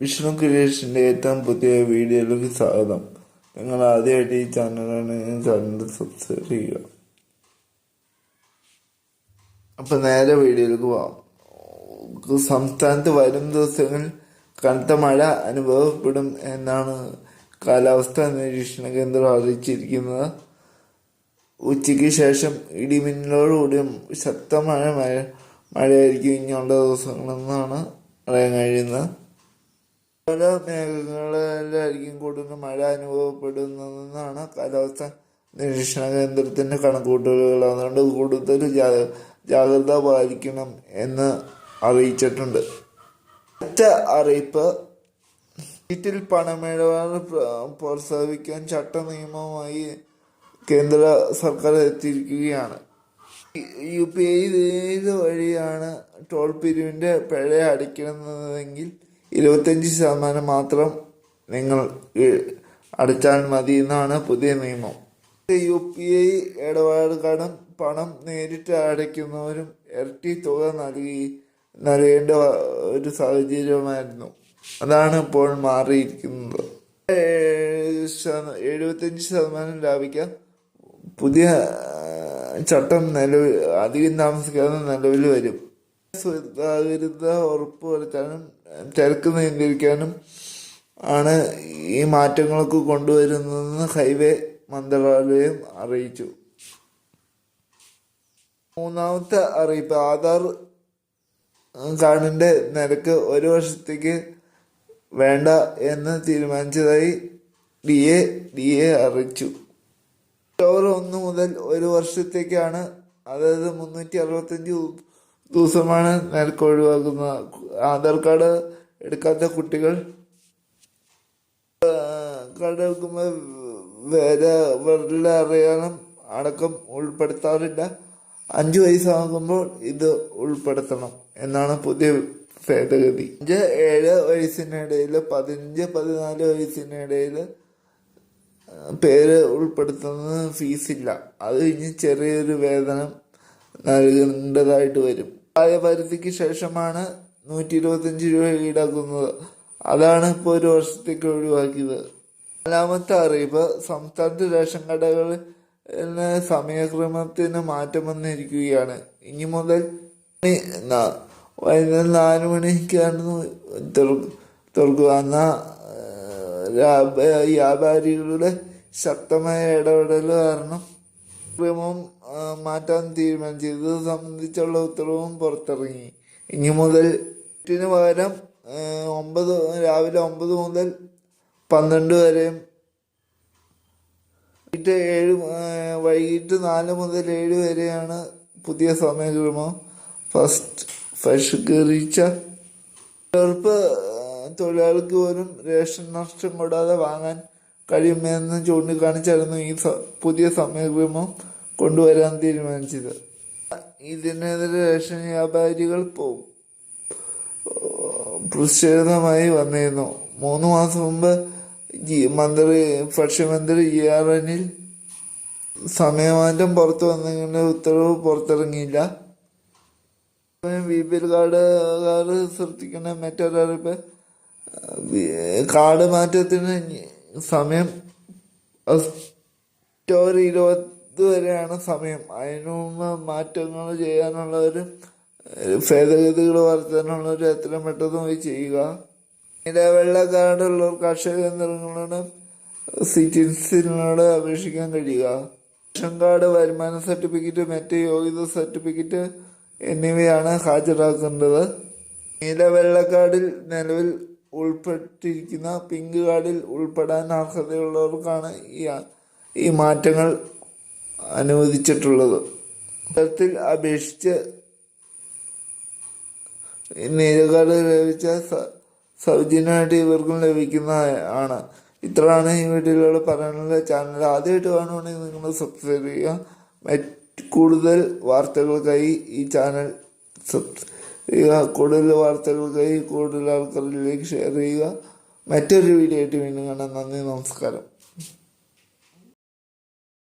വിഷ്ണു ക്രിയേഷന്റെ ഏറ്റവും പുതിയ വീഡിയോയിലേക്ക് സ്വാഗതം. നിങ്ങൾ ആദ്യമായിട്ട് ഈ ചാനലാണ് ചാനൽ സബ്സ്ക്രൈബ് ചെയ്യുക. അപ്പം നേരെ വീഡിയോയിലേക്ക് പോവാം. സംസ്ഥാനത്ത് വരും ദിവസങ്ങളിൽ കനത്ത മഴ അനുഭവപ്പെടും എന്നാണ് കാലാവസ്ഥാ നിരീക്ഷണ കേന്ദ്രം അറിയിച്ചിരിക്കുന്നത്. ഉച്ചയ്ക്ക് ശേഷം ഇടിമിന്നലോടുകൂടിയും ശക്തമായ മഴ മഴയായിരിക്കും ഇനിയുള്ള ദിവസങ്ങളെന്നാണ് പറയാൻ കഴിയുന്നത്. പല മേഖലകളിലായിരിക്കും കൂടുതൽ മഴ അനുഭവപ്പെടുന്നതെന്നാണ് കാലാവസ്ഥ നിരീക്ഷണ കേന്ദ്രത്തിന്റെ കണക്കുകൂട്ടലുകൾ. അതുകൊണ്ട് കൂടുതൽ ജാഗ്രത പാലിക്കണം എന്ന് അറിയിച്ചിട്ടുണ്ട്. ഒറ്റ അറിയിപ്പ്. വീട്ടിൽ പണമിടപാട് പ്ര- പ്രോത്സാഹിപ്പിക്കാൻ ചട്ട നിയമവുമായി കേന്ദ്ര സർക്കാർ എത്തിയിരിക്കുകയാണ്. യു പി ഐ വഴിയാണ് ടോൾ പിരിവിന്റെ പിഴ അടയ്ക്കുന്നതെങ്കിൽ ഇരുപത്തഞ്ച് ശതമാനം മാത്രം നിങ്ങൾ അടച്ചാൽ മതി എന്നാണ് പുതിയ നിയമം. യു പി ഐ ഇടപാടുകാരും പണം നേരിട്ട് അടയ്ക്കുന്നവരും ഇരട്ടി തുക നൽകി നൽകേണ്ട ഒരു സാഹചര്യമായിരുന്നു. അതാണ് ഇപ്പോൾ മാറിയിരിക്കുന്നത്. എഴുപത്തഞ്ച് ശതമാനം ലാഭിക്കാൻ പുതിയ ചട്ടം നിലവിൽ അധികം താമസിക്കാതെ നിലവിൽ വരും. സുതാര്യത ഉറപ്പുവരുത്താനും തിരക്ക് നിയന്ത്രിക്കാനും ആണ് ഈ മാറ്റങ്ങളൊക്കെ കൊണ്ടുവരുന്നതെന്ന് ഹൈവേ മന്ത്രാലയം അറിയിച്ചു. മൂന്നാമത്തെ അറിയിപ്പ് ആധാർ കാർഡിന്റെ നിരക്ക് ഒരു വർഷത്തേക്ക് വേണ്ട എന്ന് തീരുമാനിച്ചതായി ഡി എ ഡി എ അറിയിച്ചു. ഒക്ടോബർ ഒന്ന് മുതൽ ഒരു വർഷത്തേക്കാണ് അതായത് മുന്നൂറ്റി അറുപത്തഞ്ച് ദിവസമാണ് നിരക്ക് ഒഴിവാക്കുന്നത് ആധാർ കാർഡ് എടുക്കാത്ത കുട്ടികൾ കാർഡ് എടുക്കുമ്പോൾ വേറെ വിരലിൽ അറിയാനും അടക്കം ഉൾപ്പെടുത്താറില്ല. അഞ്ചു വയസ്സാകുമ്പോൾ ഇത് ഉൾപ്പെടുത്തണം എന്നാണ് പുതിയ ഭേദഗതി. അഞ്ച് ഏഴ് വയസ്സിനിടയിൽ പതിനഞ്ച് പതിനാല് വയസ്സിനിടയിൽ പേര് ഉൾപ്പെടുത്തുന്നത് ഫീസില്ല. അത് കഴിഞ്ഞ് ചെറിയൊരു വേതനം നൽകേണ്ടതായിട്ട് വരും. പ്രായപരിധിക്ക് ശേഷമാണ് നൂറ്റി ഇരുപത്തിയഞ്ച് രൂപ ഈടാക്കുന്നത്. അതാണ് ഇപ്പോൾ ഒരു വർഷത്തേക്ക് ഒഴിവാക്കിയത്. നാലാമത്തെ അറിയിപ്പ് സംസ്ഥാനത്ത് റേഷൻ കടകളിൽ സമയക്രമത്തിന് മാറ്റം വന്നിരിക്കുകയാണ്. ഇനി മുതൽ വൈകുന്നേരം നാല് മണിക്കാണ് തുറക്കുക. എന്നാൽ വ്യാപാരികളുടെ ശക്തമായ ഇടപെടൽ കാരണം ക്രമം മാറ്റാൻ തീരുമാനിച്ചു ഇത് സംബന്ധിച്ചുള്ള ഉത്തരവും പുറത്തിറങ്ങി. ഇനി മുതൽ എട്ടിന് പകരം ഒമ്പത് രാവിലെ ഒമ്പത് മുതൽ പന്ത്രണ്ട് വരെയും വൈകിട്ട് ഏഴ് വൈകിട്ട് നാല് മുതൽ ഏഴ് വരെയാണ് പുതിയ സമയക്രമം. ഫസ്റ്റ് ഫ്രഷ് കീറിച്ച ചെറുപ്പ് തൊഴിലാളിക്ക് പോലും റേഷൻ നഷ്ടം കൂടാതെ വാങ്ങാൻ കഴിയുമെന്ന് ചൂണ്ടിക്കാണിച്ചായിരുന്നു ഈ പുതിയ സമയക്രമം. കൊണ്ടുവരാൻ തീരുമാനിച്ചത്. ഇതിനെതിരെ റേഷൻ വ്യാപാരികൾ പ്രതിഷേധമായി വന്നിരുന്നു. മൂന്ന് മാസം മുമ്പ് മന്ത്രി ഭക്ഷ്യമന്ത്രി ജി ആർ എനിൽ സമയമാറ്റം പുറത്തു വന്നതിന്റെ ഉത്തരവ് പുറത്തിറങ്ങിയില്ല. B P L card card ശ്രദ്ധിക്കുന്ന മറ്റൊരറിയിപ്പ് കാർഡ് മാറ്റത്തിന് സമയം ഒക്ടോബർ ഇരുപത് വരെയാണ് സമയം. അതിനു മുമ്പ് മാറ്റങ്ങൾ ചെയ്യാനുള്ള ഒരു ഏഹ്, ഭേദഗതികൾ വരുത്താനുള്ള ഒരു എത്രയും പെട്ടെന്ന് പോയി ചെയ്യുക. പിന്നെ കാർഡുള്ള കർഷക കേന്ദ്രങ്ങളോട് സിറ്റിസിനോട് അപേക്ഷിക്കാൻ കഴിയുക. റേഷൻ കാർഡ് വരുമാന സർട്ടിഫിക്കറ്റ് മറ്റ് യോഗ്യത സർട്ടിഫിക്കറ്റ് എന്നിവയാണ് ഹാജരാക്കേണ്ടത്. നീല വെള്ളക്കാർഡിൽ നിലവിൽ ഉൾപ്പെട്ടിരിക്കുന്ന പിങ്ക് കാർഡിൽ ഉൾപ്പെടാൻ അർഹതയുള്ളവർക്കാണ് ഈ മാറ്റങ്ങൾ അനുവദിച്ചിട്ടുള്ളത്. തരത്തിൽ അപേക്ഷിച്ച് നീല കാർഡ് ലഭിച്ച സൗജന്യമായിട്ട് ഇവർക്കും ലഭിക്കുന്ന ആണ്. ഇത്രയാണ് ഈ വീഡിയോയിലൂടെ പറയാനുള്ള ചാനൽ ആദ്യമായിട്ട് കാണുവാണെങ്കിൽ നിങ്ങൾ സബ്സ്ക്രൈബ് ചെയ്യുക. മറ്റ് കൂടുതൽ വാർത്തകൾക്കായി ഈ ചാനൽ സബ്സ്ക്രൈബ് കൂടുതൽ വാർത്തകൾക്കായി കൂടുതൽ ആൾക്കാരിലേക്ക് ഷെയർ ചെയ്യുക. മറ്റൊരു വീഡിയോ ആയിട്ട് വീണ്ടും കാണാം. നന്ദി നമസ്കാരം.